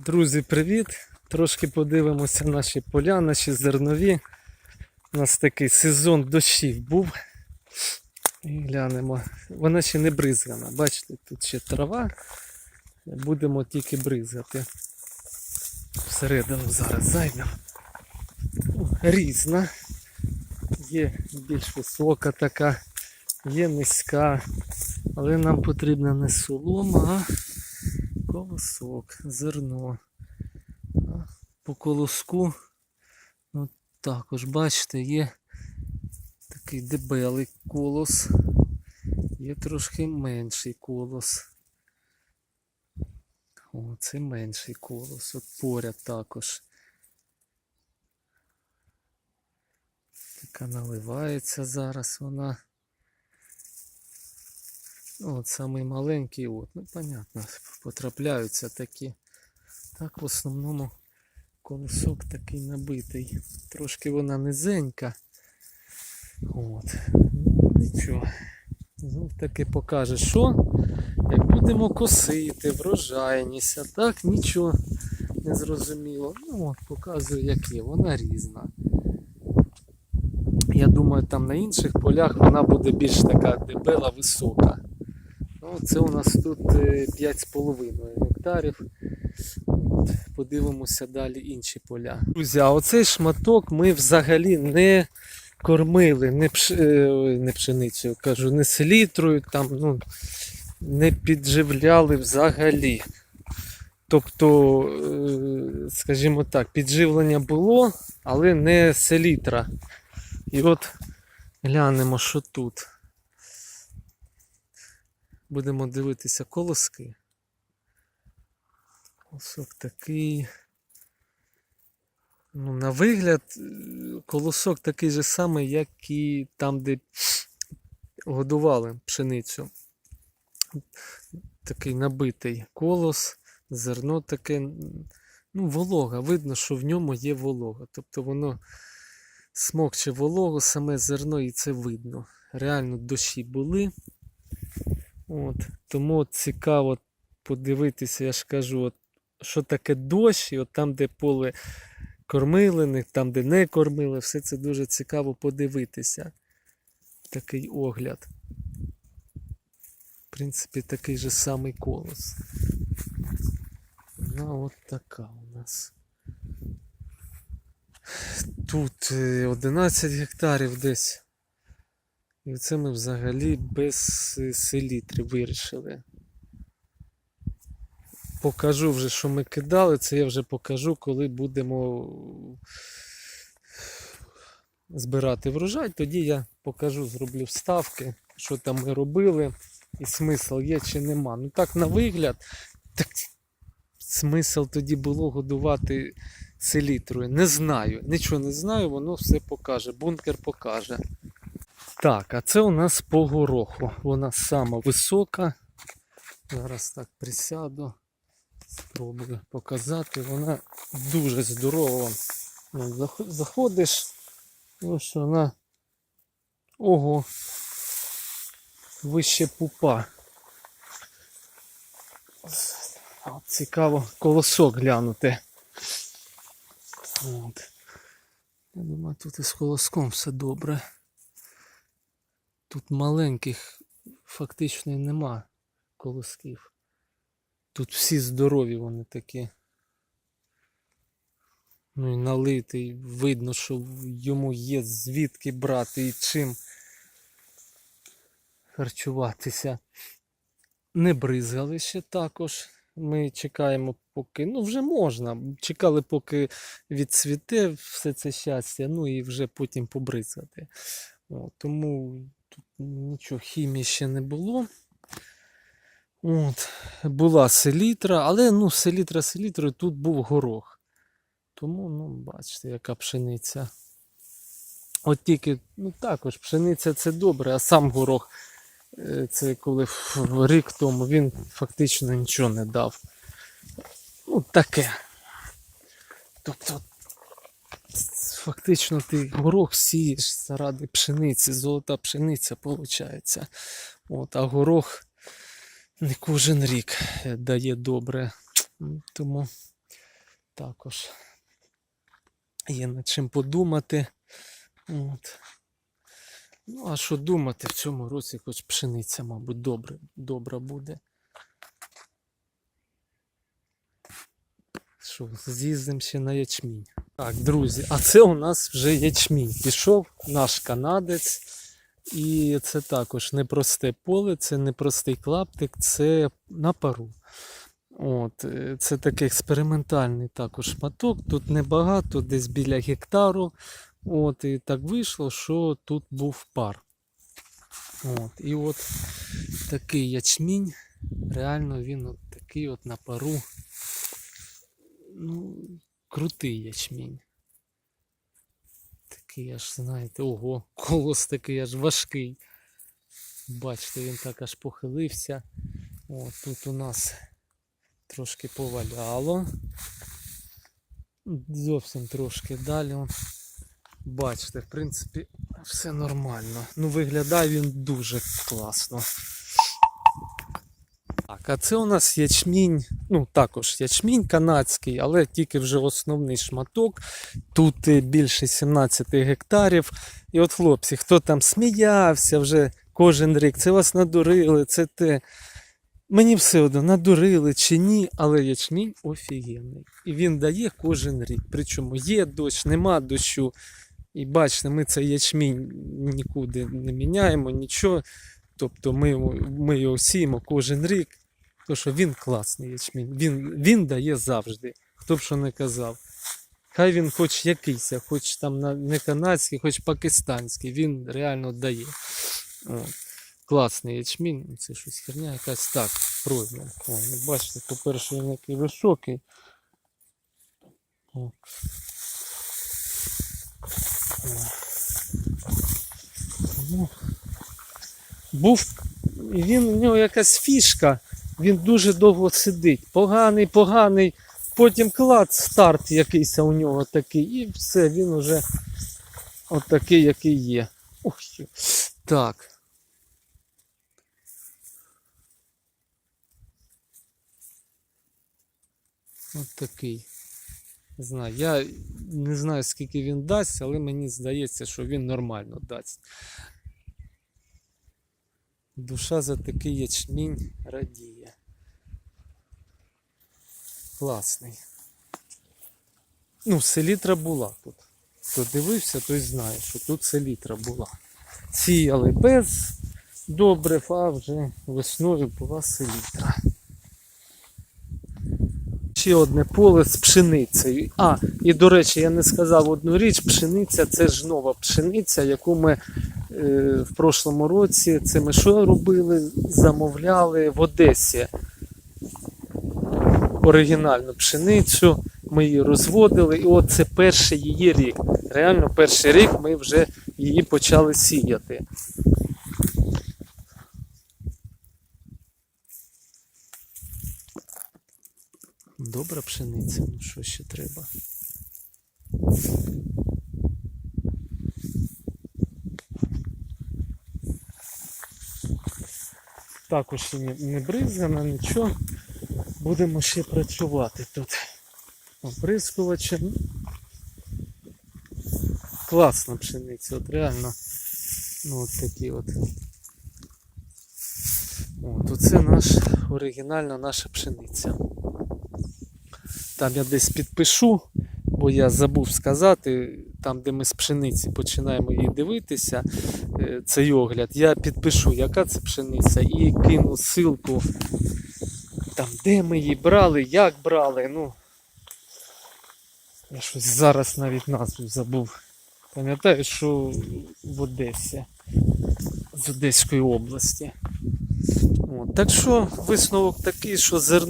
Друзі, привіт! Трошки подивимося наші поля, наші зернові. У нас такий сезон дощів був. І глянемо. Вона ще не бризгана. Бачите, тут ще трава. Будемо тільки бризгати. Всередину зараз зайдемо. Різна. Є більш висока така, є низька. Але нам потрібна не солома, а колосок, зерно. По колоску, ну, також, бачите, є такий дебелий колос, є трошки менший колос. О, це менший колос, от поряд також. Така наливається зараз вона. Ну, от самий маленький, от, ну понятно, потрапляються такі. Так, в основному колосок такий набитий. Трошки вона низенька. От. Ну, нічого. Знов таки покаже, що як будемо косити, врожайність, а так нічого не зрозуміло. Ну от, показую, як є, вона різна. Я думаю, там на інших полях вона буде більш така дебела, висока. Це у нас тут е, 5,5 гектарів. От, Подивимося далі інші поля. Друзі, а оцей шматок ми взагалі не кормили, не, пш... е, не пшеницею, кажу, не селітрою, там, ну, не підживляли взагалі. Тобто, е, скажімо так, підживлення було, але не селітра. І от глянемо, що тут. Будемо дивитися колоски. Колосок такий. Ну, на вигляд, е, колосок такий же самий, як і там, де годували пшеницю. Такий набитий колос, зерно таке, ну, волога. Видно, що в ньому є волога. Тобто воно смокче вологу, саме зерно, і це видно. Реально дощі були. От, тому цікаво подивитися, я ж кажу, от, що таке дощ, і от там, де поле кормилених, там, де не кормили, все це дуже цікаво подивитися. Такий огляд. В принципі, такий же самий колос. Вона от така у нас. Тут е, 11 гектарів десь. І це ми взагалі без е, селітри вирішили. Покажу вже, що ми кидали, це я вже покажу, коли будемо збирати врожай. Тоді я покажу, зроблю вставки, що там ми робили, і смисл є чи нема. Ну так на вигляд, так смисл тоді було годувати селітрою. Не знаю, нічого не знаю, воно все покаже. Бункер покаже. Так, а це у нас по гороху. Вона сама висока. Зараз так присяду. Спробую показати. Вона дуже здорова. Зах- Заходиш. Ось вона. Ого. Вище пупа. Цікаво колосок глянути. От. Я думаю, тут із колоском все добре. Тут маленьких фактично нема колосків. Тут всі здорові вони такі. Ну і налитий, видно, що йому є звідки брати і чим харчуватися. Не бризгали ще також. Ми чекаємо, поки. Ну, вже можна. Чекали, поки відцвіте все це щастя, ну і вже потім побризгати. О, тому тут нічого хімії ще не було. От, була селітра, але ну, селітра селітрою тут був горох. Тому, ну, бачите, яка пшениця. От тільки, ну також, пшениця це добре, а сам горох, е, це коли рік тому він фактично нічого не дав. Ну, таке. Тобто, фактично ти горох сієш заради пшениці, золота пшениця виходить. От, а горох не кожен рік е, дає добре. Тому також є над чим подумати. От. Ну, а що думати в цьому році, хоч пшениця, мабуть, добре, добра буде. Що, з'їздимо ще на ячмінь. Так, друзі, а це у нас вже ячмінь. Пішов наш канадець. І це також непросте поле, це непростий клаптик, це на пару. От, е, це такий експериментальний також шматок. Тут небагато, десь біля гектару. От, і так вийшло, що тут був пар. От, і от такий ячмінь. Реально він от такий от на пару. Ну, крутий ячмінь. Такий аж, знаєте, ого, колос такий аж важкий. Бачите, він так аж похилився. От тут у нас трошки поваляло. Зовсім трошки далі. Бачите, в принципі, все нормально. Ну, виглядає він дуже класно. Так, а це у нас ячмінь, ну також ячмінь канадський, але тільки вже основний шматок. Тут е, більше 17 гектарів. І от хлопці, хто там сміявся вже кожен рік, це вас надурили, це те. Мені все одно надурили чи ні, але ячмінь офігенний. І він дає кожен рік. Причому є дощ, нема дощу. І бачите, ми цей ячмінь нікуди не міняємо, нічого. Тобто ми, ми його сіємо кожен рік. Тому що він класний ячмінь. Він, він дає завжди. Хто б що не казав. Хай він хоч якийсь, хоч там не канадський, хоч пакистанський, він реально дає. От. Класний ячмінь, це щось херня якась так, пройме. О, ну, бачите, по-перше, він який високий. О. О. Ну, був, і він, у нього якась фішка, він дуже довго сидить. Поганий, поганий. Потім клад, старт якийсь у нього такий, і все, він уже от такий, який є. Ух, так. От такий. Не знаю, я не знаю, скільки він дасть, але мені здається, що він нормально дасть. Душа за такий ячмінь радіє. Класний. Ну, селітра була тут. Хто дивився, той знає, що тут селітра була. Сіяли без добрив, а вже весною була селітра. Ще одне поле з пшеницею. А, і до речі, я не сказав одну річ, пшениця це ж нова пшениця, яку ми е, в прошлому році, це ми що робили? Замовляли в Одесі оригінальну пшеницю. Ми її розводили, і от це перший її рік. Реально, перший рік ми вже її почали сіяти. Добра пшениця, ну що ще треба? Також не, не бризгана, нічого. Будемо ще працювати тут. Оприскувачем. Класна пшениця, от реально. Ну от такі от. От оце наш оригінальна наша пшениця. Там я десь підпишу, бо я забув сказати, там, де ми з пшениці починаємо її дивитися, е, цей огляд, я підпишу, яка це пшениця, і кину ссылку, там, де ми її брали, як брали. Ну, я щось зараз навіть назву забув. Пам'ятаю, що в Одесі, з Одеської області. От, так що висновок такий, що зерно.